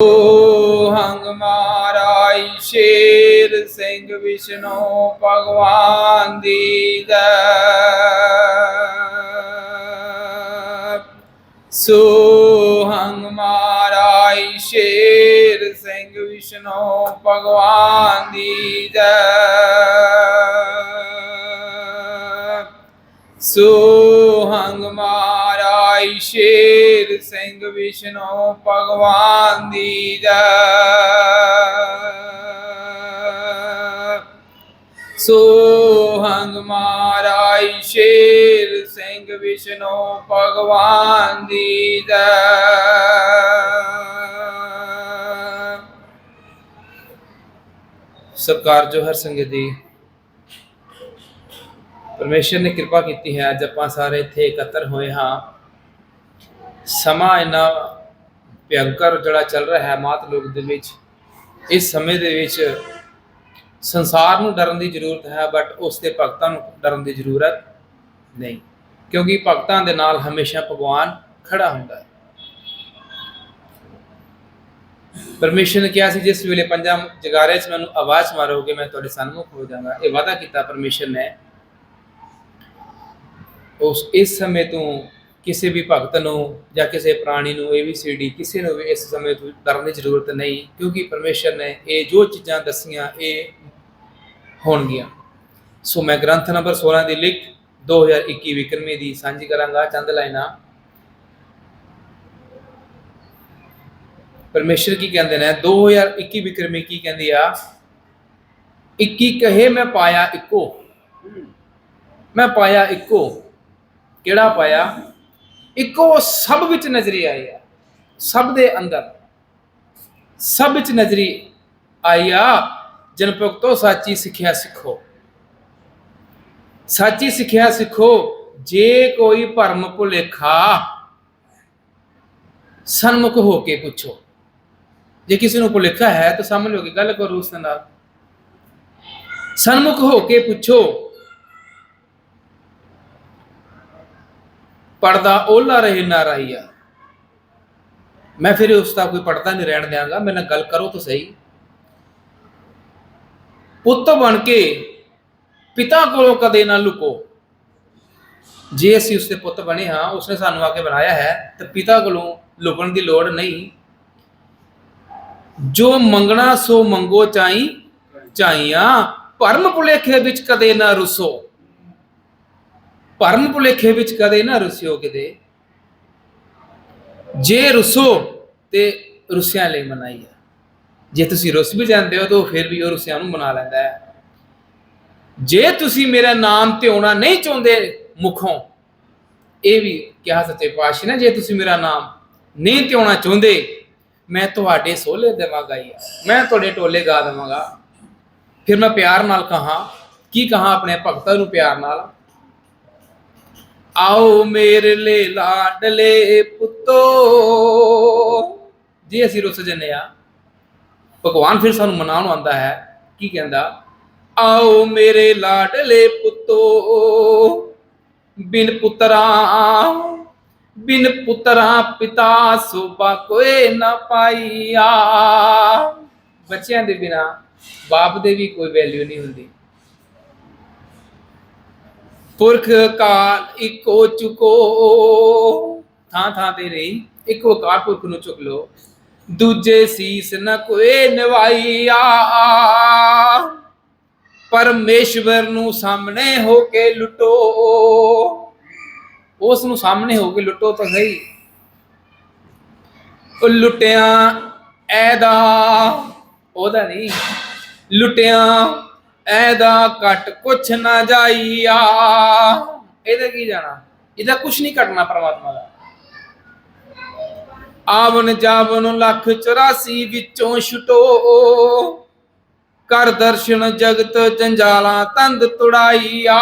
ਓ ਹੰਗ ਮਾਰਾਈ ਸ਼ੇਰ ਸਿੰਘ ਵਿਸ਼ਨੂੰ ਭਗਵਾਨ ਦੀ ਸੋ ਹੰਗ ਮਾਰਾਈ ਸ਼ੇਰ ਸਿੰਘ ਵਿਸ਼ਨੂੰ ਭਗਵਾਨ ਦੀ ਜੈ। ਸੋ ਹੰਗ ਮਾਰਾਈ ਸ਼ੇਰ ਸਿੰਘ ਵਿਸ਼ਨੂੰ ਭਗਵਾਨ ਦੀ ਜੈ। ਸੋ ਮਾਰਾਈ ਸ਼ੇਰ ਸਿੰਘ ਵਿਸ਼ਨੂੰ ਭਗਵਾਨ ਦੀ ਜੈ। ਸਰਕਾਰ ਜੋ ਹਰ ਸੰਗਤ ਦੀ। ਪਰਮੇਸ਼ਰ ਨੇ ਕਿਰਪਾ ਕੀਤੀ ਹੈ, ਅੱਜ ਆਪਾਂ ਸਾਰੇ ਇੱਥੇ ਇਕੱਤਰ ਹੋਏ ਹਾਂ। ਸਮਾਂ ਇੰਨਾ ਭਿਅੰਕਰ ਜਿਹੜਾ ਚੱਲ ਰਿਹਾ ਹੈ ਮਾਤ ਲੋਕ ਦੇ ਵਿੱਚ, ਇਸ ਸਮੇਂ ਦੇ ਵਿੱਚ ਸੰਸਾਰ ਨੂੰ ਡਰਨ ਦੀ ਜ਼ਰੂਰਤ ਹੈ ਬਟ ਉਸ ਦੇ ਭਗਤਾਂ ਨੂੰ ਡਰਨ ਦੀ ਜ਼ਰੂਰਤ ਨਹੀਂ, ਕਿਉਂਕਿ ਭਗਤਾਂ ਦੇ ਨਾਲ ਹਮੇਸ਼ਾ ਭਗਵਾਨ ਖੜਾ ਹੁੰਦਾ ਹੈ। ਪਰਮੇਸ਼ਰ ਨੇ ਕਿਹਾ ਸੀ, ਜਿਸ ਵੇਲੇ ਪੰਜਾਂ ਜਗਾਰੇ 'ਚ ਮੈਨੂੰ ਆਵਾਜ਼ ਮਾਰੋਗੇ, ਮੈਂ ਤੁਹਾਡੇ ਸਨਮੁਖ ਹੋ ਜਾਵਾਂਗਾ। ਇਹ ਵਾਅਦਾ ਕੀਤਾ ਪਰਮੇਸ਼ਰ ਨੇ। ਉਸ, ਇਸ ਸਮੇਂ ਤੋਂ ਕਿਸੇ ਵੀ ਭਗਤ ਨੂੰ ਜਾਂ ਕਿਸੇ ਪ੍ਰਾਣੀ ਨੂੰ ਏਬੀਸੀਡੀ ਕਿਸੇ ਨੂੰ ਵੀ ਇਸ ਸਮੇਂ ਤੋਂ ਡਰਨ ਦੀ ਜ਼ਰੂਰਤ ਨਹੀਂ, ਕਿਉਂਕਿ ਪਰਮੇਸ਼ਰ ਨੇ ਇਹ ਜੋ ਚੀਜ਼ਾਂ ਦੱਸੀਆਂ, ਇਹ ਹੋਣਗੀਆਂ। ਸੋ ਮੈਂ ਗ੍ਰੰਥ ਨੰਬਰ 16 ਦੀ ਲਿਖ 2021 ਵਿਕਰਮੀ ਦੀ ਸਾਂਝੀ ਕਰਾਂਗਾ, ਚੰਦ ਲਾਈਨਾਂ। ਪਰਮੇਸ਼ਰ ਕੀ ਕਹਿੰਦੇ ਨੇ? 2021 ਵਿਕਰਮੀ ਕੀ ਕਹਿੰਦੀ ਆ? 21 ਕਹੇ ਮੈਂ ਪਾਇਆ ਇੱਕੋ। ਮੈਂ ਪਾਇਆ ਇੱਕੋ। ਕਿਹੜਾ ਪਾਇਆ? ਇੱਕੋ ਸਭ ਵਿੱਚ ਨਜ਼ਰੀ ਆਈ ਆ, ਸਭ ਦੇ ਅੰਦਰ। ਸਭ ਵਿੱਚ ਨਜ਼ਰੀ ਆਈ ਆ, ਜਨ ਭਗਤੋ ਸਾਚੀ ਸਿੱਖਿਆ ਸਿੱਖੋ। ਸਾਚੀ ਸਿੱਖਿਆ ਸਿੱਖੋ, ਜੇ ਕੋਈ ਭਰਮ ਭੁਲੇਖਾ, ਸਨਮੁਖ ਹੋ ਕੇ ਪੁੱਛੋ। ਜੇ ਕਿਸੇ ਨੂੰ ਭੁਲੇਖਾ ਹੈ ਤਾਂ ਸਾਹਮਣੇ ਹੋ ਕੇ ਗੱਲ ਕਰੋ ਉਸ ਨਾਲ। ਸਨਮੁਖ ਹੋ ਕੇ ਪੁੱਛੋ। ਪਰਦਾ ਓਲਾ ਰਹੇ, ਨਾ ਰਹੀਆ ਮੈਂ ਫਿਰ ਉਸ ਦਾ ਕੋਈ ਪੜਦਾ ਨਹੀਂ, ਰਹਿਣ ਦਿਆਂਗਾ। ਮੇਰੇ ਨਾਲ ਗੱਲ ਕਰੋ ਤਾਂ ਸਹੀ। ਪੁੱਤ ਬਣ ਕੇ ਪਿਤਾ ਕੋਲੋਂ ਕਦੇ ਨਾ ਲੁਕੋ। ਜੇ ਅਸੀਂ ਉਸਦੇ ਪੁੱਤ ਬਣੇ ਹਾਂ, ਉਸਨੇ ਸਾਨੂੰ ਆ ਕੇ ਬਣਾਇਆ ਹੈ, ਤੇ ਪਿਤਾ ਕੋਲੋਂ ਲੁਕਣ ਦੀ ਲੋੜ ਨਹੀਂ। ਜੋ ਮੰਗਣਾ, ਸੋ ਮੰਗੋ ਚਾਈ, ਚਾਈਆਂ। ਭਰਮ ਭੁਲੇਖੇ ਵਿੱਚ ਕਦੇ ਨਾ ਰੁਸੋ। ਭਰਮ ਭੁਲੇਖੇ ਵਿੱਚ ਕਦੇ ਨਾ ਰੁਸਿਓ ਕਿਤੇ। ਜੇ ਰੁਸੋ, ਤੇ ਰੁਸਿਆਂ ਲਈ ਮਨਾਈ ਹੈ ਜੇ ਤੁਸੀਂ ਰੁਸ ਵੀ ਜਾਂਦੇ ਹੋ, ਤਾਂ ਫਿਰ ਵੀ ਉਹ ਰੁਸਿਆਂ ਨੂੰ ਮਨਾ ਲੈਂਦਾ ਹੈ। ਜੇ ਤੁਸੀਂ ਮੇਰਾ ਨਾਮ ਧਿਆਉਣਾ ਨਹੀਂ ਚਾਹੁੰਦੇ ਮੁਖੋਂ, ਇਹ ਵੀ ਕਿਹਾ ਸੱਚੇ ਪਾਤਸ਼ਾਹ ਨੇ, ਜੇ ਤੁਸੀਂ ਮੇਰਾ ਨਾਮ ਨਹੀਂ ਧਿਆਉਣਾ ਚਾਹੁੰਦੇ, ਮੈਂ ਤੁਹਾਡੇ ਸੋਲੇ ਦੇਵਾਂਗਾ ਹੀ ਮੈਂ ਤੁਹਾਡੇ ਟੋਲੇ ਗਾ ਦੇਵਾਂਗਾ। ਫਿਰ ਮੈਂ ਪਿਆਰ ਨਾਲ ਕਹਾ, ਕੀ ਕਹਾ ਆਪਣੇ ਭਗਤਾਂ ਨੂੰ ਪਿਆਰ ਨਾਲ? ਆਓ ਮੇਰੇ ਲੈ ਲਾਡਲੇ ਪੁੱਤੋ। ਜੇ ਅਸੀਂ ਰੁੱਸ ਜੰਨੇ ਆ ਭਗਵਾਨ ਫਿਰ ਸਾਨੂੰ ਮਨਾਉਣ ਆਉਂਦਾ ਹੈ, ਕੀ ਕਹਿੰਦਾ? ਆਓ ਮੇਰੇ ਲਾਡਲੇ ਪੁੱਤੋ, ਬਿਨ ਪੁੱਤਰਾ ਬਿਨ ਪੁੱਤਰਾ ਪਿਤਾ ਸੋਭਾ ਕੋਈ ਨਾ ਪਾਈਆ। ਬੱਚਿਆਂ ਦੇ ਬਿਨਾ ਬਾਪ ਦੇ ਵੀ ਕੋਈ ਵੈਲਿਊ ਨਹੀਂ ਹੁੰਦੀ। ਪੁਰਖ ਕਾਲ ਇੱਕੋ ਚੁਕੋ। ਥਾਂ ਥਾਂ ਤੇ ਰਹੀ। ਇੱਕੋ ਕਾਲ ਪੁਰਖ ਨੂੰ ਚੁੱਕ ਲੋ ਦੂਜੇ ਸੀਸ ਨ ਕੋਏ ਨਵਾਈਆ। ਪਰਮੇਸ਼ਵਰ ਨੂੰ ਸਾਹਮਣੇ ਹੋ ਕੇ ਲੁੱਟੋ। ਉਸ ਨੂੰ ਸਾਹਮਣੇ ਹੋ ਕੇ ਲੁੱਟੋ ਤਾਂ ਸਹੀ। ਉਹ ਲੁੱਟਿਆ, ਐਦਾ, ਉਹਦਾ ਨਹੀਂ। ਲੁੱਟਿਆ ਐਦਾ ਘਟ ਕੁਛ ਨਾ ਜਾਈਆ। ਇਹਦਾ ਕੀ ਜਾਣਾ? ਇਹਦਾ ਕੁਛ ਨਹੀਂ ਘਟਣਾ ਪਰਮਾਤਮਾ ਦਾ। ਆਵਨ ਜਾਵਨ ਲੱਖ 84 ਵਿੱਚੋਂ ਛੁਟੋ। ਕਰ ਦਰਸ਼ਨ ਜਗਤ ਜੰਜਾਲਾਂ ਤੰਦ ਤੁੜਾਈਆ।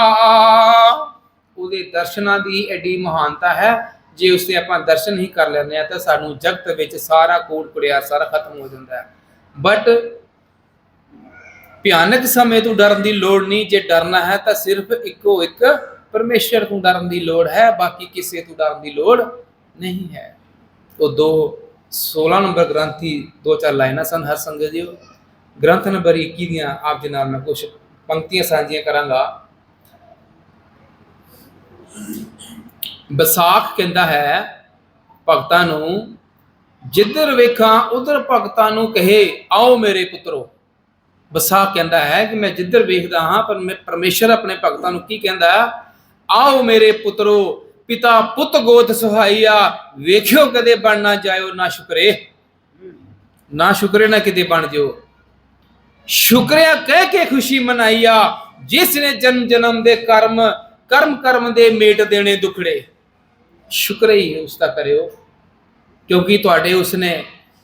ਉਹਦੇ ਦਰਸ਼ਨਾਂ ਦੀ ਐਡੀ ਮਹਾਨਤਾ ਹੈ, ਜੇ ਉਸਦੇ ਆਪਾਂ ਦਰਸ਼ਨ ਹੀ ਕਰ ਲੈਂਦੇ ਆ ਤਾਂ ਸਾਨੂੰ ਜਗਤ ਵਿੱਚ ਸਾਰਾ ਕੋੜ ਕੁੜਿਆ ਸਾਰਾ ਖਤਮ ਹੋ ਜਾਂਦਾ ਹੈ। ਬਟ ਭਿਆਨਕ ਸਮੇਂ ਤੋਂ ਡਰਨ ਦੀ ਲੋੜ ਨਹੀਂ, ਜੇ ਡਰਨਾ ਹੈ ਤਾਂ ਸਿਰਫ ਇੱਕੋ ਇੱਕ ਪਰਮੇਸ਼ਰ ਤੋਂ ਡਰਨ ਦੀ ਲੋੜ ਹੈ, ਬਾਕੀ ਕਿਸੇ ਤੋਂ ਡਰਨ ਦੀ ਲੋੜ ਨਹੀਂ ਹੈ। ਉਹ ਦੋ 16 ਨੰਬਰ ਗ੍ਰੰਥੀ, ਦੋ ਚਾਰ ਲਾਈਨਾਂ ਸਨ, ਹਰ ਸੰਗਤ ਜੀ ਗ੍ਰੰਥ ਨੰਬਰ 21 ਦੀਆਂ ਆਪ ਦੇ ਨਾਲ ਮੈਂ ਕੁਝ ਪੰਕਤੀਆਂ ਸਾਂਝੀਆਂ ਕਰਾਂਗਾ। ਵਿਸਾਖ ਕਹਿੰਦਾ ਹੈ, ਭਗਤਾਂ ਨੂੰ, ਜਿੱਧਰ ਵੇਖਾਂ, ਉਧਰ ਭਗਤਾਂ ਨੂੰ ਕਹੇ, ਆਓ ਮੇਰੇ ਪੁੱਤਰੋ। ਵਿਸਾਖ ਕਹਿੰਦਾ ਹੈ ਕਿ ਮੈਂ ਜਿੱਧਰ ਵੇਖਦਾ ਹਾਂ, ਪਰ ਮੈਂ ਪਰਮੇਸ਼ਰ ਆਪਣੇ ਭਗਤਾਂ ਨੂੰ ਕੀ ਕਹਿੰਦਾ ਆਓ ਮੇਰੇ ਪੁੱਤਰੋ, ਪਿਤਾ ਪੁੱਤ ਗੋਦ ਸੁਹਾਈਆ ਵੇਖਿਓ ਕਦੇ ਬਣ ਨਾ ਜਾਇਓ, ਨਾ ਸ਼ੁਕਰੇ। ਨਾ ਸ਼ੁਕਰੇ ਨਾ ਕਿਤੇ ਬਣ ਜਿਓ। ਸ਼ੁਕਰਿਆ ਕਹਿ ਕੇ ਖੁਸ਼ੀ ਮਨਾਈਆ, ਜਿਸ ਨੇ ਜਨਮ ਜਨਮ ਦੇ ਕਰਮ ਕਰਮ ਕਰਮ ਦੇ ਮੇਟ ਦੇਣੇ ਦੁਖੜੇ। ਸ਼ੁਕਰੇ ਹੀ ਉਸ ਦਾ ਕਰਿਓ, ਕਿਉਂਕਿ ਤੁਹਾਡੇ ਉਸਨੇ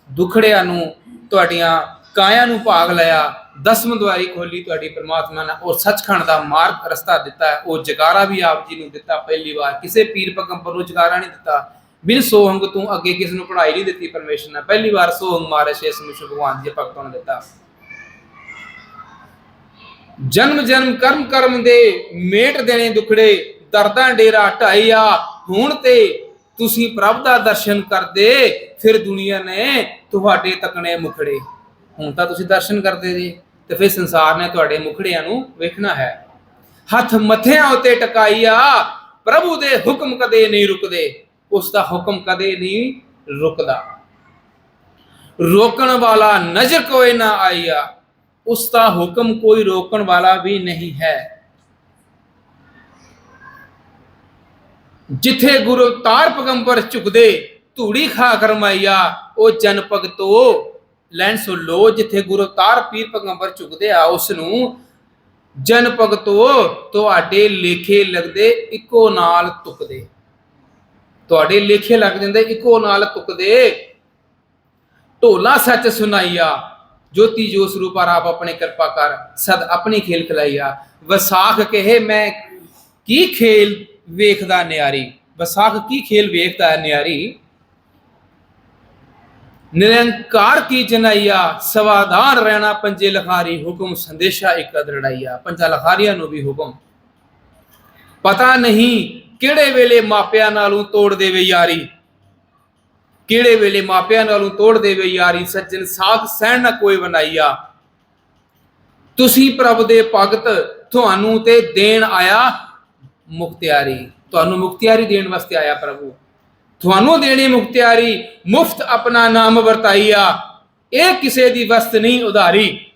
ਦੁਖੜਿਆਂ ਨੂੰ, ਤੁਹਾਡੀਆਂ ਕਾਇਆ ਨੂੰ ਭਾਗ ਲਿਆ ਦਸਮ ਦਵਾਰੀ ਖੋਲੀ ਤੁਹਾਡੀ ਪ੍ਰਮਾਤਮਾ ਨੇ ਉਹ ਸੱਚਖੰਡ ਦਾ ਮਾਰਗ ਰਸਤਾ ਦਿੱਤਾ ਉਹ ਜਗਾਰਾ ਵੀ ਆਪ ਜੀ ਨੂੰ ਦਿੱਤਾ ਪਹਿਲੀ ਵਾਰ। ਕਿਸੇ ਪੀਰ ਪਗੰਬਰ ਨੂੰ ਜਗਾਰਾ ਨਹੀਂ ਦਿੱਤਾ। ਬਿਨ ਸੋਹੰਗ ਤੂੰ ਅੱਗੇ ਕਿਸ ਨੂੰ ਪੜ੍ਹਾਈ ਨਹੀਂ ਦਿੱਤੀ ਪਰਮੇਸ਼ਰ ਨੇ। ਪਹਿਲੀ ਵਾਰ ਸੋਹੰਗ ਮਾਰੇ ਸ਼ੇਸ ਨੂੰ ਭਗਵਾਨ ਜੀ ਭਗਤਾਂ ਨੂੰ ਦਿੱਤਾ। ਜਨਮ ਜਨਮ ਕਰਮ ਕਰਮ ਦੇ ਮੇਟ ਦੇਣੇ ਦੁਖੜੇ, ਦਰਦਾਂ ਡੇਰਾ ਢਾਈਆ ਹੁਣ ਤੇ ਤੁਸੀਂ ਪ੍ਰਭ ਦਾ ਦਰਸ਼ਨ ਕਰਦੇ, ਫਿਰ ਦੁਨੀਆ ਨੇ ਤੁਹਾਡੇ ਤਕਣੇ ਮੁਖੜੇ। ਹੁਣ ਤਾਂ ਤੁਸੀਂ ਦਰਸ਼ਨ ਕਰਦੇ ਜੀ। ਤੇ ਫਿਰ ਸੰਸਾਰ ਨੇ ਤੁਹਾਡੇ ਮੁਖੜਿਆਂ ਨੂੰ ਵੇਖਣਾ ਹੈ। ਹੱਥ ਮੱਥਿਆਂ ਉਤੇ ਟਕਾਈਆ ਪ੍ਰਭੂ ਦੇ ਹੁਕਮ ਕਦੇ ਨਹੀਂ ਰੁਕਦੇ, ਉਸ ਦਾ ਹੁਕਮ ਕਦੇ ਨਹੀਂ ਰੁਕਦਾ। ਰੋਕਣ ਵਾਲਾ ਨਜ਼ਰ ਕੋਈ ਨਾ ਆਇਆ, ਉਸ ਦਾ ਹੁਕਮ ਕੋਈ ਰੋਕਣ ਵਾਲਾ ਵੀ ਨਹੀਂ ਹੈ। ਜਿੱਥੇ ਗੁਰੂ ਤਾਰ ਪਗੰਬਰ ਝੁਕਦੇ, ਧੂੜੀ ਖਾ ਕਰਮਾਈਆ ਉਹ ਜਨ ਭਗਤੋ ਲੈਣ ਸੋ ਲੋ, ਜਿੱਥੇ ਗੁਰੂ ਤਾਰ ਪੀਰ ਪਗੰਬਰ ਝੁਕਦੇ ਆ ਉਸ ਨੂੰ ਜਨ ਭਗਤੋ, ਤੁਹਾਡੇ ਲੇਖੇ ਲੱਗਦੇ, ਇੱਕੋ ਨਾਲ ਤੁਕਦੇ ਤੁਹਾਡੇ ਲੇਖੇ ਲੱਗ ਜਾਂਦੇ, ਇੱਕੋ ਨਾਲ ਤੁਕਦੇ ਢੋਲਾ ਸੱਚ ਸੁਨਾਈਆ ਜੋਤੀ ਜੋ ਸਰੂਪ ਆਪ ਆਪਣੇ ਕਿਰਪਾ ਕਰ, ਸਦ ਆਪਣੀ ਖੇਲ ਖਲਾਈਆ। ਵਿਸਾਖ ਕਹੇ, ਮੈਂ ਕੀ ਖੇਲ ਵੇਖਦਾ ਨਿਆਰੀ? ਵਿਸਾਖ ਕੀ ਖੇਲ ਵੇਖਦਾ ਨਿਆਰੀ? ਨਿਰੰਕਾਰ ਕੀ ਜਨਾਈਆ ਸਵਾਦਾਨ ਰਹਿਣਾ ਪੰਜੇ ਲਖਾਰੀ ਹੁਕਮ, ਸੰਦੇਸ਼ਾ ਇੱਕ ਦਰੜਾਈਆ ਪੰਜਾ ਲਖਾਰੀਆਂ ਨੂੰ ਵੀ ਹੁਕਮ। ਪਤਾ ਨਹੀਂ ਕਿਹੜੇ ਵੇਲੇ ਮਾਪਿਆਂ ਨਾਲੋਂ ਤੋੜ ਦੇਵੇ ਯਾਰੀ। ਕਿਹੜੇ ਵੇਲੇ ਮਾਪਿਆਂ ਨਾਲੋਂ ਤੋੜ ਦੇਵੇ ਯਾਰੀ, ਸੱਜਣ ਸਾਖ ਸਹਿਣ ਨਾ ਕੋਈ ਬਣਾਈਆ। ਤੁਸੀਂ ਪ੍ਰਭ ਦੇ ਭਗਤ, ਤੁਹਾਨੂੰ ਤੇ ਦੇਣ ਆਇਆ ਮੁਖਤਿਆਰੀ। ਤੁਹਾਨੂੰ ਮੁਖਤਿਆਰੀ ਦੇਣ ਵਾਸਤੇ ਆਇਆ ਪ੍ਰਭੂ। ਤੁਹਾਨੂੰ ਦੇਣੀ ਮੁਖਤਿਆਰੀ ਮੁਫਤ ਆਪਣਾ ਨਾਮ ਵਰਤਾਈਆ। ਇਹ ਕਿਸੇ ਦੀ ਵਸਤ ਨਹੀਂ ਉਧਾਰੀ,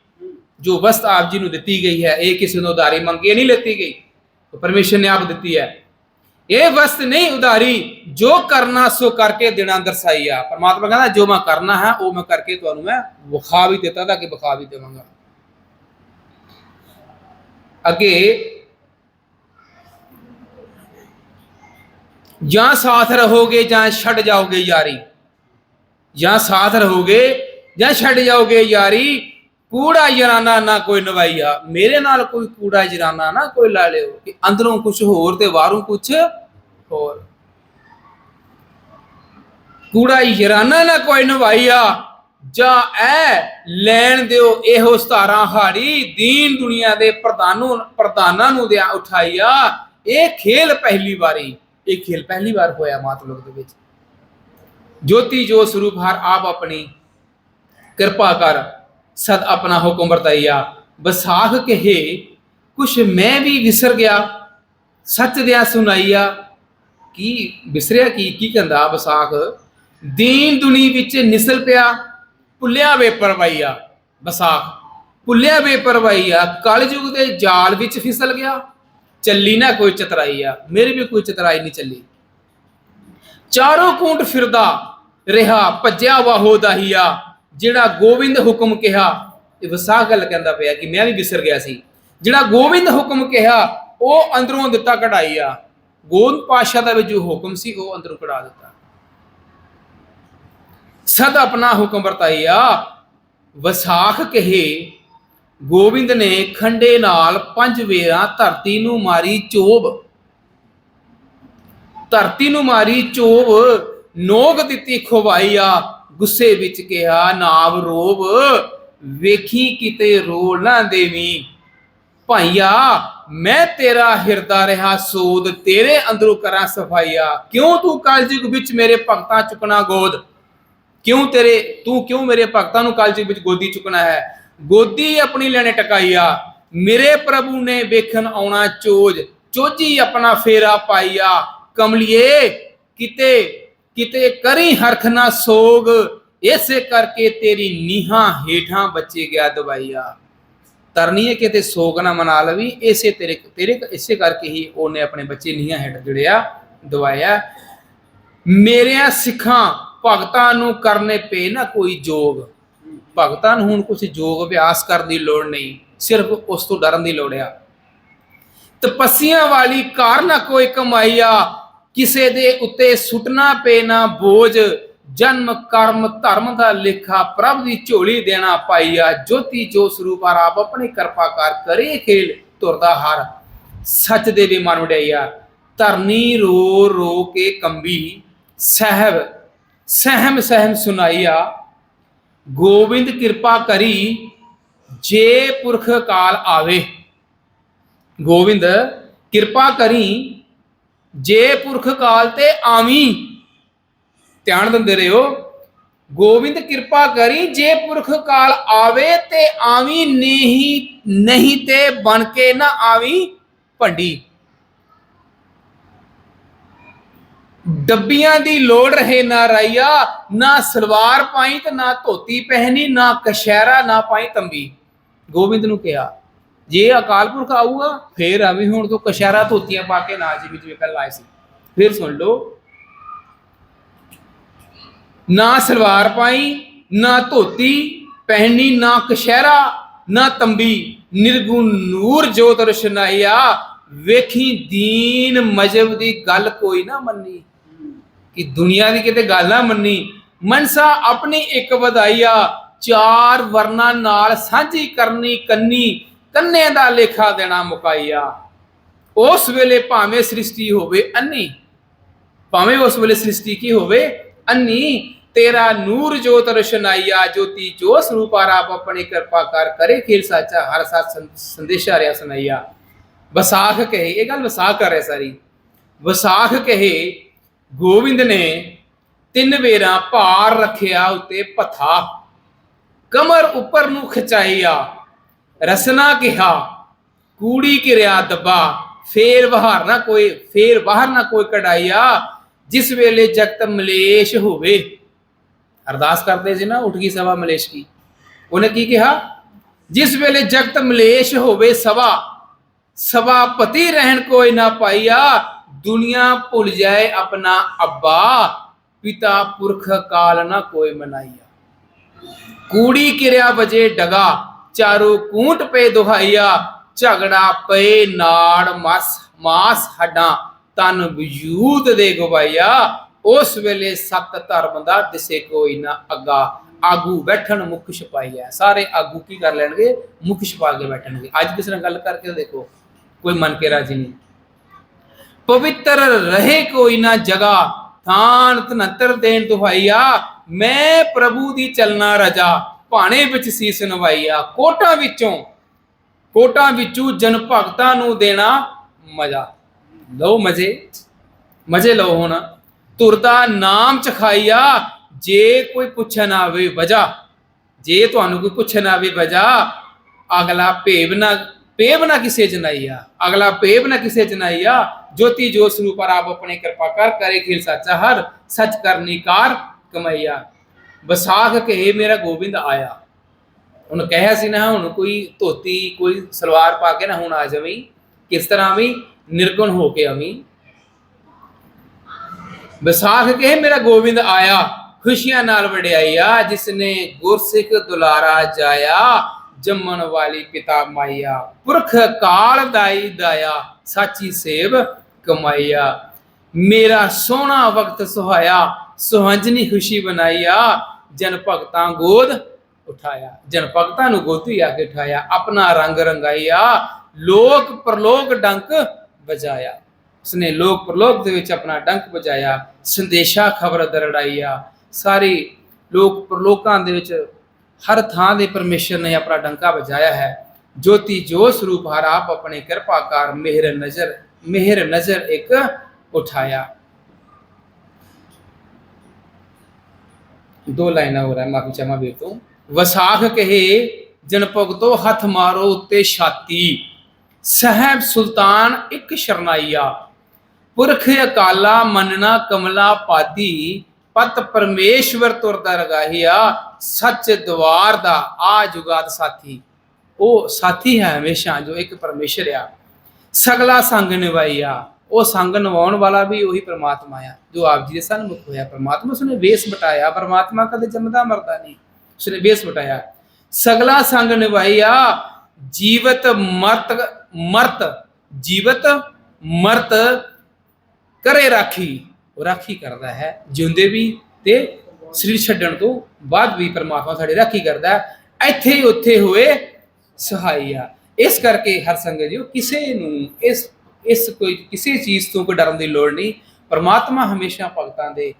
ਜੋ ਵਸਤ ਆਪ ਜੀ ਨੂੰ ਦਿੱਤੀ ਗਈ ਹੈ, ਇਹ ਕਿਸੇ ਨੂੰ ਉਧਾਰੀ ਮੰਗੇ ਨਹੀਂ ਲੈਤੀ ਗਈ। ਪਰਮੇਸ਼ਰ ਨੇ ਆਪ ਦਿੱਤੀ ਹੈ। ਇਹ ਵਸਤ ਨਹੀਂ ਉਧਾਰੀ, ਜੋ ਕਰਨਾ ਸੋ ਕਰਕੇ ਦੇਣਾ ਦਰਸਾਈਆ। ਪਰਮਾਤਮਾ ਕਹਿੰਦਾ, ਜੋ ਮੈਂ ਕਰਨਾ ਹੈ, ਉਹ ਮੈਂ ਕਰਕੇ ਤੁਹਾਨੂੰ ਮੈਂ ਵਿਖਾ ਵੀ ਦਿੱਤਾ, ਤਾਂ ਕਿ ਵਿਖਾ ਵੀ ਦੇਵਾਂਗਾ। ਅੱਗੇ ਜਾਂ ਸਾਥ ਰਹੋਗੇ ਜਾਂ ਛੱਡ ਜਾਓਗੇ ਯਾਰੀ। ਜਾਂ ਸਾਥ ਰਹੋਗੇ ਜਾਂ ਛੱਡ ਜਾਓਗੇ ਯਾਰੀ। ਕੂੜਾ ਯਰਾਨਾ ਨਾ ਕੋਈ ਨਵਾਈਆ। ਮੇਰੇ ਨਾਲ ਕੋਈ ਕੂੜਾ ਯਰਾਨਾ ਨਾ ਕੋਈ ਲਾ ਲਿਓ ਕਿ ਅੰਦਰੋਂ ਕੁਝ ਹੋਰ ਤੇ ਬਾਹਰੋਂ ਕੁਝ ਹੋਰ। ਕੂੜਾ ਯਰਾਨਾ ਨਾ ਕੋਈ ਨਵਾਈਆ। ਜਾਂ ਐ ਲੈਣ ਦਿਓ ਇਹੋ ਸਤਾਰਾਂ ਹਾੜੀ ਦੀਨ ਦੁਨੀਆ ਦੇ ਪ੍ਰਧਾਨੂ ਪ੍ਰਧਾਨਾਂ ਨੂੰ ਦਿਆ ਉਠਾਈਆ। ਇਹ ਖੇਲ ਪਹਿਲੀ ਵਾਰੀ। ਇਹ ਖੇਲ ਪਹਿਲੀ ਵਾਰ ਹੋਇਆ ਮਾਤਲੋਕ ਦੇ ਵਿੱਚ। ਜੋਤੀ ਜੋ ਸਰੂਪ ਹਰ ਆਪ ਆਪਣੀ ਕਿਰਪਾ ਕਰ, ਸਦ ਆਪਣਾ ਹੁਕਮ ਵਰਤਾਈਆ ਵਿਸਾਖ ਕਹੇ, ਕੁਛ ਮੈਂ ਵੀ ਵਿਸਰ ਗਿਆ, ਸੱਚ ਦਿਆ ਸੁਣਾਈਆ ਕੀ ਵਿਸਰਿਆ ਕੀ? ਕੀ ਕਹਿੰਦਾ ਵਿਸਾਖ? ਦੀਨ ਦੁਨੀ ਵਿੱਚ ਨਿਸਲ ਪਿਆ, ਭੁੱਲਿਆ ਵੇ ਪਰਵਾਈਆ। ਵਿਸਾਖ, ਭੁੱਲਿਆ ਵੇ ਪਰਵਾਈਆ, ਕਲਯੁਗ ਦੇ ਜਾਲ ਵਿੱਚ ਫਿਸਲ ਗਿਆ। ਚੱਲੀ ਨਾ ਕੋਈ ਚਤਰਾਈ ਆ, ਮੇਰੀ ਵੀ ਕੋਈ ਚਤਰਾਈ ਨਹੀਂ ਚੱਲੀ। ਚਾਰੋਂ ਕੂੰਟ ਫਿਰਦਾ ਰਿਹਾ, ਭੱਜਿਆ ਵਾਹੋ ਦਾਹੀਆ, ਜਿਹੜਾ ਗੋਬਿੰਦ ਹੁਕਮ ਕਿਹਾ, ਇਹ ਵਿਸਾਖ ਗੱਲ ਕਹਿੰਦਾ ਪਿਆ ਕਿ ਮੈਂ ਵੀ ਵਿਸਰ ਗਿਆ ਸੀ। ਜਿਹੜਾ ਗੋਬਿੰਦ ਹੁਕਮ ਕਿਹਾ, ਉਹ ਅੰਦਰੋਂ ਦਿੱਤਾ ਕਢਾਈ ਆ। ਗੋਬਿੰਦ ਪਾਸ਼ਾ ਦਾ ਵੀ ਜੋ ਹੁਕਮ ਸੀ, ਉਹ ਅੰਦਰੋਂ ਕਢਾ ਦਿੱਤਾ। ਸਦ ਆਪਣਾ ਹੁਕਮ ਵਰਤਾਈਆ ਵਿਸਾਖ ਕਹੇ ਗੋਬਿੰਦ ਨੇ ਖੰਡੇ ਨਾਲ ਪੰਜ ਵੇਰਾਂ ਧਰਤੀ ਨੂੰ ਮਾਰੀ ਚੋਬ। ਧਰਤੀ ਨੂੰ ਮਾਰੀ ਚੋਬ, ਨੋਗ ਦਿੱਤੀ ਖਵਾਈਆ ਗੁੱਸੇ ਵਿੱਚ ਕਿਹਾ ਨਾਮ ਰੋਬ ਵੇਖੀ ਕਿਤੇ ਰੋ ਨਾ ਦੇਵੀਂ। ਭਾਈਆ, ਮੈਂ ਤੇਰਾ ਹਿਰਦਾ ਰਹਾ ਸੋਦ ਤੇਰੇ ਅੰਦਰੋਂ ਕਰਾਂ ਸਫਾਈਆ। ਕਿਉਂ ਤੂੰ ਕਲਯੁਗ ਵਿੱਚ ਮੇਰੇ ਭਗਤਾਂ ਚੁਕਣਾ ਗੋਦ? ਕਿਉਂ ਤੇਰੇ, ਤੂੰ ਕਿਉਂ ਮੇਰੇ ਭਗਤਾਂ ਨੂੰ ਕਲਯੁਗ ਵਿੱਚ ਗੋਦੀ ਚੁੱਕਣਾ ਹੈ? ਗੋਦੀ ਆਪਣੀ ਲੈਣੇ ਟਕਾਈਆ ਮੇਰੇ ਪ੍ਰਭੂ ਨੇ ਵੇਖਣ ਆਉਣਾ ਚੋਜ, ਚੋਜੀ ਆਪਣਾ ਫੇਰਾ ਪਾਈਆ ਕਮਲੀਏ, ਕਿਤੇ ਕਿਤੇ ਕਰੀ ਹਰਖ ਨਾ ਸੋਗ, ਇਸੇ ਕਰਕੇ ਤੇਰੀ ਨੀਹਾਂ ਹੇਠਾਂ ਬੱਚੇ ਗਿਆ ਦਵਾਈਆ ਤਰਨੀ ਹੈ ਕਿਤੇ ਸੋਗ ਨਾ ਮਨਾ ਲਵੀ, ਇਸੇ ਤੇਰੇ ਤੇਰੇ, ਇਸੇ ਕਰਕੇ ਹੀ ਉਹਨੇ ਆਪਣੇ ਬੱਚੇ ਨੀਹਾਂ ਹੇਠ ਜੁੜਿਆ ਦਵਾਇਆ ਮੇਰਿਆਂ ਸਿੱਖਾਂ ਭਗਤਾਂ ਨੂੰ ਕਰਨੇ ਪਏ ਨਾ ਕੋਈ ਜੋਗ। ਭਗਤਾਂ ਨੂੰ ਹੁਣ ਕੁਝ ਯੋਗ ਅਭਿਆਸ ਕਰਨ ਦੀ ਲੋੜ ਨਹੀਂ, ਸਿਰਫ ਉਸ ਤੋਂ ਡਰਨ ਦੀ ਲੋੜ ਆ। ਤਪੱਸੀਆਂ ਵਾਲੀ ਕਾਰ ਨਾ ਕੋਈ ਕਮਾਈਆ, ਕਿਸੇ ਦੇ ਉੱਤੇ ਸੁੱਟਣਾ ਪਏ ਨਾ ਬੋਝ, ਜਨਮ, ਕਰਮ, ਧਰਮ ਦਾ ਲੇਖਾ ਪ੍ਰਭ ਦੀ ਝੋਲੀ ਦੇਣਾ ਪਾਈਆ, ਜੋਤੀ ਜੋ ਸਰੂਪ ਆਪ ਆਪਣੀ ਕਿਰਪਾ ਕਰ ਕਰੇ ਖੇਲ ਤੁਰਦਾ ਹਰ। ਸੱਚ ਦੇ ਵੀ ਮਨ ਵਡਿਆਈਆ, ਧਰਨੀ ਰੋ ਰੋ ਕੇ ਕੰਬੀ, ਸਹਿਬ ਸਹਿਮ ਸਹਿਮ ਸੁਨਾਈਆ ਗੋਬਿੰਦ ਕਿਰਪਾ ਕਰੀ ਜੇ ਪੁਰਖ ਕਾਲ ਆਵੇ। ਗੋਬਿੰਦ, ਕਿਰਪਾ ਕਰੀ ਜੇ ਪੁਰਖ ਕਾਲ ਤੇ ਆਵੀ। ਧਿਆਨ ਦਿੰਦੇ ਰਹੋ। ਗੋਬਿੰਦ ਕਿਰਪਾ ਕਰੀ ਜੇ ਪੁਰਖ ਕਾਲ ਆਵੇ ਤੇ ਆਵੀ, ਨਹੀਂ ਨਹੀਂ ਤੇ ਬਣ ਕੇ ਨਾ ਆਵੀ ਭੰਡੀ। ਡੱਬੀਆਂ ਦੀ ਲੋੜ ਰਹੇ ਨਾ ਰਾਈਆ, ਨਾ ਸਲਵਾਰ ਪਾਈ ਤੇ ਨਾ ਧੋਤੀ ਪਹਿਨੀ, ਨਾ ਕਸ਼ਹਿਰਾ ਨਾ ਪਾਈ ਤੰਬੀ। ਗੋਬਿੰਦ ਨੂੰ ਕਿਹਾ, ਜੇ ਅਕਾਲ ਪੁਰਖ ਆਊਗਾ, ਫੇਰ ਆਵੀਂ ਹੁਣ ਤੋਂ ਕਸ਼ਹਿਰਾ ਧੋਤੀਆਂ ਪਾ ਕੇ ਨਾ ਜੀ ਜਿਵੇਂ ਕੱਲ ਆਏ ਸੀ। ਫਿਰ ਸੁਣ ਲਓ। ਨਾ ਸਲਵਾਰ ਪਾਈ, ਨਾ ਧੋਤੀ, ਪਹਿਨੀ, ਨਾ ਕਸ਼ਹਿਰਾ ਨਾ ਤੰਬੀ। ਨਿਰਗੁਣ ਨੂਰ ਜੋਤ ਰਸ਼ਨਾਇਆ ਵੇਖੀ ਦੀਨ ਮਜਬ ਦੀ ਗੱਲ ਕੋਈ ਨਾ ਮੰਨੀ। ਕਿ ਦੁਨੀਆ ਦੀ ਕਿਤੇ ਗੱਲ ਨਾ ਮੰਨੀ। ਮਨਸਾ ਆਪਣੀ ਇੱਕ ਵਧਾਈਆ, ਚਾਰ ਵਰਨਾ ਨਾਲ ਸਾਂਝੀ ਕਰਨੀ, ਕੰਨੀ ਕੰਨੇ ਦਾ ਲੇਖਾ ਦੇਣਾ ਮੁਕਾਈਆ ਉਸ ਵੇਲੇ ਭਾਵੇਂ ਸ੍ਰਿਸ਼ਟੀ ਹੋਵੇ ਅੰਨੀ, ਭਾਵੇਂ ਉਸ ਵੇਲੇ ਸ੍ਰਿਸ਼ਟੀ ਕੀ ਹੋਵੇ ਅੰਨੀ, ਤੇਰਾ ਨੂਰ ਜੋਤ ਰਸ਼ਨਾਈਆ ਜੋਤੀ ਜੋ ਸਰੂਪ ਆਪ ਆਪਣੀ ਕਿਰਪਾ ਕਰ ਕਰੇ, ਖੇਲ ਸਾਚਾ, ਹਰ ਸਾਥ ਸੰਦੇਸ਼ਾ ਰਿਆ ਸੁਨਾਈਆ। ਵਿਸਾਖ ਕਹੇ, ਇਹ ਗੱਲ ਵਿਸਾਖ ਕਰ ਰਿਹਾ ਸਾਰੀ। ਵਿਸਾਖ ਕਹੇ ਗੋਬਿੰਦ ਨੇ ਤਿੰਨ ਵੇਰਾਂ ਭਾਰ ਰੱਖਿਆ ਉਤੇ ਪਥਾ। ਕਮਰ ਉੱਪਰ ਨੂੰ ਖਿਚਾਈਆ ਰਸਨਾ ਕਿਹਾ, ਕੂੜੀ ਕਿਰਿਆ ਦੱਬਾ, ਫੇਰ ਬਹਾਰ ਨਾ ਕੋਈ, ਫੇਰ ਬਾਹਰ ਨਾ ਕੋਈ ਕਢਾਈਆ ਜਿਸ ਵੇਲੇ ਜਗਤ ਮਲੇਸ਼ ਹੋਵੇ। ਅਰਦਾਸ ਕਰਦੇ ਸੀ ਨਾ ਉੱਠ ਗਈ ਸਭਾ ਮਲੇਸ਼ ਕੀ। ਉਹਨੇ ਕੀ ਕਿਹਾ? ਜਿਸ ਵੇਲੇ ਜਗਤ ਮਲੇਸ਼ ਹੋਵੇ ਸਭਾ, ਸਭਾਪਤੀ ਰਹਿਣ ਕੋਈ ਨਾ ਪਾਈਆ ਦੁਨੀਆ ਭੁੱਲ ਜਾਏ ਆਪਣਾ ਅੱਬਾ, ਪਿਤਾ ਪੁਰਖ ਕਾਲ ਨਾ ਕੋਈ ਮਨਾਈਆ। ਕੂੜੀ ਕਿਰਿਆ ਵਜੇ ਡਗਾ, ਚਾਰੋ ਕੂਟ ਪੇ ਦੁਹਾਈਆ, ਝਗੜਾ ਪਏ ਨਾੜ ਮਸ, ਮਾਸ ਹੱਡਾਂ, ਤਨ ਵਜੂਦ ਦੇ ਗਵਾਈਆ। ਉਸ ਵੇਲੇ ਸਤ ਧਰਮ ਦਾ ਦਿਸੇ ਕੋਈ ਨਾ ਅੱਗਾ। ਆਗੂ ਬੈਠਣ ਮੁਖ ਛਪਾਈਆ ਸਾਰੇ ਆਗੂ ਕੀ ਕਰ ਲੈਣਗੇ? ਮੁਖ ਛਪਾ ਕੇ ਬੈਠਣਗੇ। ਅੱਜ ਕਿਸੇ ਨਾਲ ਗੱਲ ਕਰਕੇ ਦੇਖੋ, ਕੋਈ ਮਨ ਕੇ ਰਾਜੀ ਨਹੀਂ। ਪਵਿੱਤਰ ਰਹੇ ਕੋਈ ਨਾ ਜਗਾ, ਥਾਨ ਤਨਤਰ ਦੇਣ ਦੁਹਾਈਆ, ਮੈਂ ਪ੍ਰਭੂ ਦੀ ਚਲਣਾ ਰਜਾ, ਭਾਣੇ ਵਿੱਚ ਸੀਸ ਨਵਾਈਆ, ਕੋਟਾਂ ਵਿੱਚੋਂ ਕੋਟਾਂ ਵਿੱਚੋਂ ਜਨ ਭਗਤਾਂ ਨੂੰ ਦੇਣਾ ਮਜ਼ਾ। ਲਓ ਮਜ਼ੇ ਮਜ਼ੇ ਲਓ ਹੁਣ। ਤੁਰਦਾ ਨਾਮ ਚਖਾਈਆ, ਜੇ ਕੋਈ ਪੁੱਛਣ ਆਵੇ ਵਜਾ, ਜੇ ਤੁਹਾਨੂੰ ਕੋਈ ਪੁੱਛਣ ਆਵੇ ਵਜਾ, ਅਗਲਾ ਭੇਵ ਨਾ ਭੇਵ ਨਾ ਕਿਸੇ ਜਨਾਈਆ ਅਗਲਾ ਭੇਵ ਨਾ ਕਿਸੇ ਜਨਾਈਆ ਜੋਤੀ ਜੋ ਸਰੂਪ ਪਰ ਆਪ ਆਪਣੇ ਕਿਰਪਾ ਕਰ ਕਰੇ ਖੇਲ ਸੱਚਾ ਹਰ ਸੱਚ ਕਰਨੀ ਕਾਰ ਕਮਾਈਆ। ਵਿਸਾਖ ਕਹੇ ਮੇਰਾ ਗੋਬਿੰਦ ਆਇਆ। ਉਹਨੇ ਕਹਿਆ ਸੀ ਨਾ, ਹੁਣ ਕੋਈ ਧੋਤੀ, ਕੋਈ ਸਲਵਾਰ ਪਾ ਕੇ ਨਾ ਹੁਣ ਆ ਜਾਵੀਂ। ਕਿਸ ਤਰ੍ਹਾਂ ਵੀ? ਨਿਰਗੁਣ ਹੋ ਕੇ ਆਵੀਂ। ਵਿਸਾਖ ਕਹੇ ਮੇਰਾ ਗੋਬਿੰਦ ਆਇਆ। ਖੁਸ਼ੀਆਂ ਨਾਲ ਵਡਿਆਈਆ ਜਿਸਨੇ ਗੁਰਸਿੱਖ ਦੁਲਾਰਾ ਜਾਇਆ। ਜੰਮਣ ਵਾਲੀ ਪਿਤਾ ਮਾਇਆ, ਪੁਰਖ ਕਾਲ ਦਾਈ ਦਾਇਆ। ਸਾਚੀ ਸੇਵ ਕਮਾਈਆ ਮੇਰਾ ਸੋਹਣਾ ਵਕਤ ਸੁਹਾਇਆ, ਸੁਹੰਜਨੀ ਖੁਸ਼ੀ ਬਣਾਈਆ ਜਨ ਭਗਤਾਂ ਗੋਦ ਉਠਾਇਆ। ਜਨ ਭਗਤਾਂ ਨੂੰ ਗੋਦੀ ਆ ਕੇ ਉਠਾਇਆ ਆਪਣਾ ਰੰਗ ਰੰਗਾਈਆ ਲੋਕ ਪ੍ਰਲੋਕ ਡੰਕ ਵਜਾਇਆ। ਉਸਨੇ ਲੋਕ ਪ੍ਰਲੋਕ ਦੇ ਵਿੱਚ ਆਪਣਾ ਡੰਕ ਵਜਾਇਆ। ਸੰਦੇਸ਼ਾ ਖਬਰ ਦਰੜਾਈਆ ਸਾਰੇ ਲੋਕ ਪ੍ਰਲੋਕਾਂ ਦੇ ਵਿੱਚ ਹਰ ਥਾਂ ਦੇ ਪਰਮੇਸ਼ਰ ਨੇ ਆਪਣਾ ਡੰਕਾ ਵਜਾਇਆ ਹੈ। ਜੋਤੀ ਜੋ ਸਰੂਪ ਹਰ ਆਪ ਆਪਣੇ ਕਿਰਪਾ ਕਰ ਮਿਹਰ ਨਜ਼ਰ ਮਿਹਰ ਨਜ਼ਰ ਇੱਕ ਉਠਾਇਆ। ਦੋ ਲਾਈਨਾਂ ਹੋਰ ਹੈ, ਮਾਫੀ ਚਾਹਾਂ ਵੀਰ ਤੋਂ। ਵਸਾਖ ਕਹੇ, ਜਨ ਭਗਤੋ ਹੱਥ ਮਾਰੋ ਉੱਤੇ ਛਾਤੀ। ਸਹਿਬ ਸੁਲਤਾਨ ਇੱਕ ਸ਼ਰਨਾਈਆ। ਪੁਰਖ ਅਕਾਲਾ ਮੰਨਣਾ ਕਮਲਾ ਪਾਦੀ। ਪਤ ਪਰਮੇਸ਼ਵਰ ਤੁਰਦਾ ਰਗਾਹੀਆ, ਸੱਚ ਦਵਾਰ ਦਾ ਆ ਜੁਗਾਦ ਸਾਥੀ। ਉਹ ਸਾਥੀ ਹੈ ਹਮੇਸ਼ਾ, ਜੋ ਇੱਕ ਪਰਮੇਸ਼ਰ ਆ। ਸਗਲਾ ਸੰਗ ਨਿਭਾਈਆ ਉਹ ਸੰਗ ਨਿਭਾਉਣ ਵਾਲਾ ਵੀ ਉਹੀ ਪ੍ਰਮਾਤਮਾ ਆ, ਜੋ ਆਪ ਜੀ ਦੇ ਸਨਮੁਖ ਹੋਇਆ। ਪ੍ਰਮਾਤਮਾ ਉਸਨੇ ਵੇਸ ਬਟਾਇਆ ਪ੍ਰਮਾਤਮਾ ਕਦੇ ਜੰਮਦਾ ਮਰਦਾ ਨਹੀਂ। ਉਸਨੇ ਵੇਸ ਬਟਾਇਆ ਸਗਲਾ ਸੰਗ ਨਿਭਾਈਆ ਜੀਵਤ ਮਰਤ ਮਰਤ, ਜੀਵਤ ਮਰਤ ਕਰੇ ਰਾਖੀ। ਉਹ ਰਾਖੀ ਕਰਦਾ ਹੈ, ਜਿਉਂਦੇ ਵੀ ਤੇ ਸਰੀਰ ਛੱਡਣ ਤੋਂ ਬਾਅਦ ਵੀ ਪਰਮਾਤਮਾ ਸਾਡੀ ਰਾਖੀ ਕਰਦਾ ਹੈ। ਇੱਥੇ ਉੱਥੇ ਹੋਏ ਸਹਾਈ ਆ। ਇਸ ਕਰਕੇ ਹਰ ਸੰਗਤ ਜੀ ਕਿਸੇ ਨੂੰ ਇਸ ਇਸ ਕੋਈ, ਕਿਸੇ ਚੀਜ਼ ਤੋਂ ਕੋਈ ਡਰਨ ਦੀ ਲੋੜ ਨਹੀਂ। ਪਰਮਾਤਮਾ ਹਮੇਸ਼ਾ ਭਗਤਾਂ ਦੇ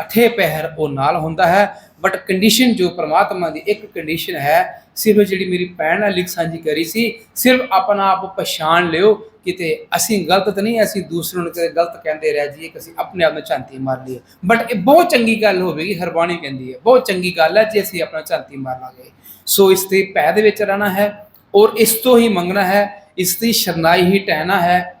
ਅਠੇ ਪਹਿਰ ਉਹ ਨਾਲ ਹੁੰਦਾ ਹੈ। ਬਟ ਕੰਡੀਸ਼ਨ ਜੋ ਪਰਮਾਤਮਾ ਦੀ ਇੱਕ ਕੰਡੀਸ਼ਨ ਹੈ, ਸਿਰਫ ਜਿਹੜੀ ਮੇਰੀ ਭੈਣ ਨਾਲ ਲਿਖ ਸਾਂਝੀ ਕਰੀ ਸੀ, ਸਿਰਫ ਆਪਣਾ ਆਪ ਪਛਾਣ ਲਿਓ, ਕਿਤੇ ਅਸੀਂ ਗਲਤ ਤਾਂ ਨਹੀਂ, ਅਸੀਂ ਦੂਸਰੋਂ ਨੂੰ ਕਿਤੇ ਗਲਤ ਕਹਿੰਦੇ ਰਹਿ ਜਾਈਏ, ਕਿ ਅਸੀਂ ਆਪਣੇ ਆਪ ਨੂੰ ਝਾਂਤੀ ਮਾਰ ਲਈਏ। ਬਟ ਇਹ ਬਹੁਤ ਚੰਗੀ ਗੱਲ ਹੋਵੇਗੀ, ਹਰਬਾਣੀ ਕਹਿੰਦੀ ਹੈ। ਬਹੁਤ ਚੰਗੀ ਗੱਲ ਹੈ, ਜੇ ਅਸੀਂ ਆਪਣਾ ਝਾਂਤੀ ਮਾਰ ਲਾਂਗੇ। ਸੋ ਇਸ ਤੇ ਭੈ ਦੇ ਵਿੱਚ ਰਹਿਣਾ ਹੈ। ਔਰ ਇਸ ਤੋਂ ਹੀ ਮੰਗਣਾ ਹੈ, ਇਸ ਦੀ ਸ਼ਰਨਾਈ ਹੀ ਟਹਿਣਾ ਹੈ,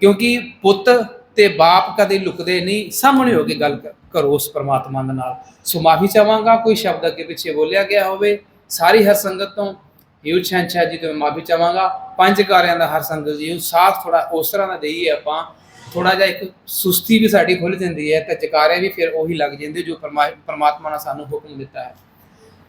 ਕਿਉਂਕਿ ਪੁੱਤ ਤੇ ਬਾਪ ਕਦੇ ਲੁਕਦੇ ਨਹੀਂ, ਸਾਹਮਣੇ ਹੋ ਕੇ ਗੱਲ ਕਰੋ ਉਸ ਪਰਮਾਤਮਾ ਦੇ ਨਾਲ। ਸੋ ਮਾਫੀ ਚਾਹਾਂਗਾ, ਕੋਈ ਸ਼ਬਦ ਅੱਗੇ ਪਿੱਛੇ ਬੋਲਿਆ ਗਿਆ ਹੋਵੇ, ਸਾਰੀ ਹਰ ਸੰਗਤ ਤੋਂ ਯੂ ਛੰਛਾ ਜੀ ਤੋਂ ਮਾਫੀ ਚਾਹਾਂਗਾ। ਪੰਜ ਕਾਰਿਆਂ ਦਾ ਹਰ ਸੰਗਤ ਜੀ ਨੂੰ ਸਾਥ ਥੋੜਾ ਉਸ ਤਰ੍ਹਾਂ ਦਾ ਦੇਈਏ ਆਪਾਂ ਥੋੜਾ ਜਿਹਾ ਇੱਕ ਸੁਸਤੀ ਵੀ ਸਾਡੀ ਖੁੱਲ ਜਾਂਦੀ ਹੈ ਤੇ ਜਕਾਰੇ ਵੀ ਫਿਰ ਉਹੀ ਲੱਗ ਜਾਂਦੇ ਜੋ ਪਰਮਾ- ਪਰਮਾਤਮਾ ਨੇ ਸਾਨੂੰ ਹੁਕਮ ਦਿੱਤਾ ਹੈ।